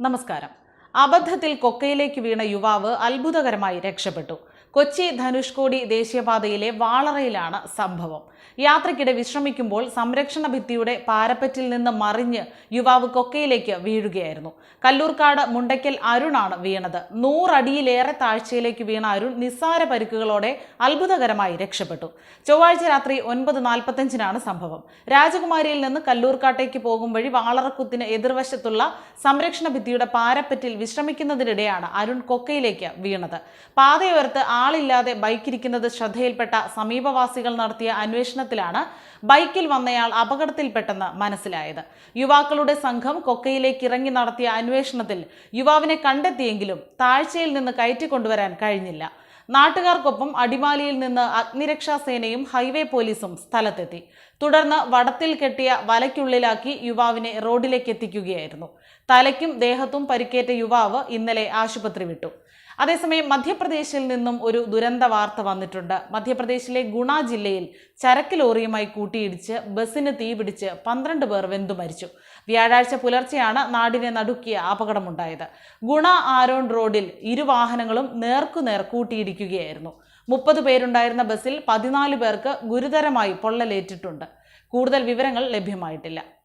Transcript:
നമസ്കാരം. അബദ്ധത്തിൽ കൊക്കയിലേക്ക് വീണ യുവാവ് അത്ഭുതകരമായി രക്ഷപ്പെട്ടു. കൊച്ചി ധനുഷ്കോടി ദേശീയപാതയിലെ വാളറയിലാണ് സംഭവം. യാത്രയ്ക്കിടെ വിശ്രമിക്കുമ്പോൾ സംരക്ഷണ ഭിത്തിയുടെ പാരപ്പറ്റിൽ നിന്ന് മറിഞ്ഞ് യുവാവ് കൊക്കയിലേക്ക് വീഴുകയായിരുന്നു. കല്ലൂർക്കാട് മുണ്ടയ്ക്കൽ അരുണാണ് വീണത്. നൂറടിയിലേറെ താഴ്ചയിലേക്ക് വീണ അരുൺ നിസ്സാര പരിക്കുകളോടെ അത്ഭുതകരമായി രക്ഷപ്പെട്ടു. ചൊവ്വാഴ്ച രാത്രി ഒൻപത് നാൽപ്പത്തഞ്ചിനാണ് സംഭവം. രാജകുമാരിയിൽ നിന്ന് കല്ലൂർക്കാട്ടേക്ക് പോകും വഴി വാളറക്കുത്തിന് എതിർവശത്തുള്ള സംരക്ഷണ ഭിത്തിയുടെ പാരപ്പറ്റിൽ വിശ്രമിക്കുന്നതിനിടെയാണ് അരുൺ കൊക്കയിലേക്ക് വീണത്. പാതയോരത്ത് ആളില്ലാതെ ബൈക്ക് ബൈക്കിരിക്കുന്നത് ശ്രദ്ധയിൽപ്പെട്ട സമീപവാസികൾ നടത്തിയ അന്വേഷണത്തിലാണ് ബൈക്കിൽ വന്നയാൾ അപകടത്തിൽപ്പെട്ടെന്ന് മനസ്സിലായത്. യുവാക്കളുടെ സംഘം കൊക്കയിലേക്ക് ഇറങ്ങി നടത്തിയ അന്വേഷണത്തിൽ യുവാവിനെ കണ്ടെത്തിയെങ്കിലും താഴ്ചയിൽ നിന്ന് കയറ്റിക്കൊണ്ടുവരാൻ കഴിഞ്ഞില്ല. നാട്ടുകാർക്കൊപ്പം അടിമാലിയിൽ നിന്ന് അഗ്നിരക്ഷാ സേനയും ഹൈവേ പോലീസും സ്ഥലത്തെത്തി. തുടർന്ന് വടത്തിൽ കെട്ടിയ വലയ്ക്കുള്ളിലാക്കി യുവാവിനെ റോഡിലേക്ക് എത്തിക്കുകയായിരുന്നു. തലയ്ക്കും ദേഹത്തും പരിക്കേറ്റ യുവാവ് ഇന്നലെ ആശുപത്രി വിട്ടു. അതേസമയം മധ്യപ്രദേശിൽ നിന്നും ഒരു ദുരന്ത വാർത്ത വന്നിട്ടുണ്ട്. മധ്യപ്രദേശിലെ ഗുണ ജില്ലയിൽ ചരക്ക് ലോറിയുമായി കൂട്ടിയിടിച്ച് ബസ്സിന് തീപിടിച്ച് പന്ത്രണ്ട് പേർ വെന്തു മരിച്ചു. വ്യാഴാഴ്ച പുലർച്ചെയാണ് നാടിനെ നടുക്കിയ അപകടമുണ്ടായത്. ഗുണ ആരോൺ റോഡിൽ ഇരുവാഹനങ്ങളും നേർക്കുനേർ കൂട്ടിയിടിക്കുകയായിരുന്നു. മുപ്പത് പേരുണ്ടായിരുന്ന ബസ്സിൽ പതിനാല് പേർക്ക് ഗുരുതരമായി പൊള്ളലേറ്റിട്ടുണ്ട്. കൂടുതൽ വിവരങ്ങൾ ലഭ്യമായിട്ടില്ല.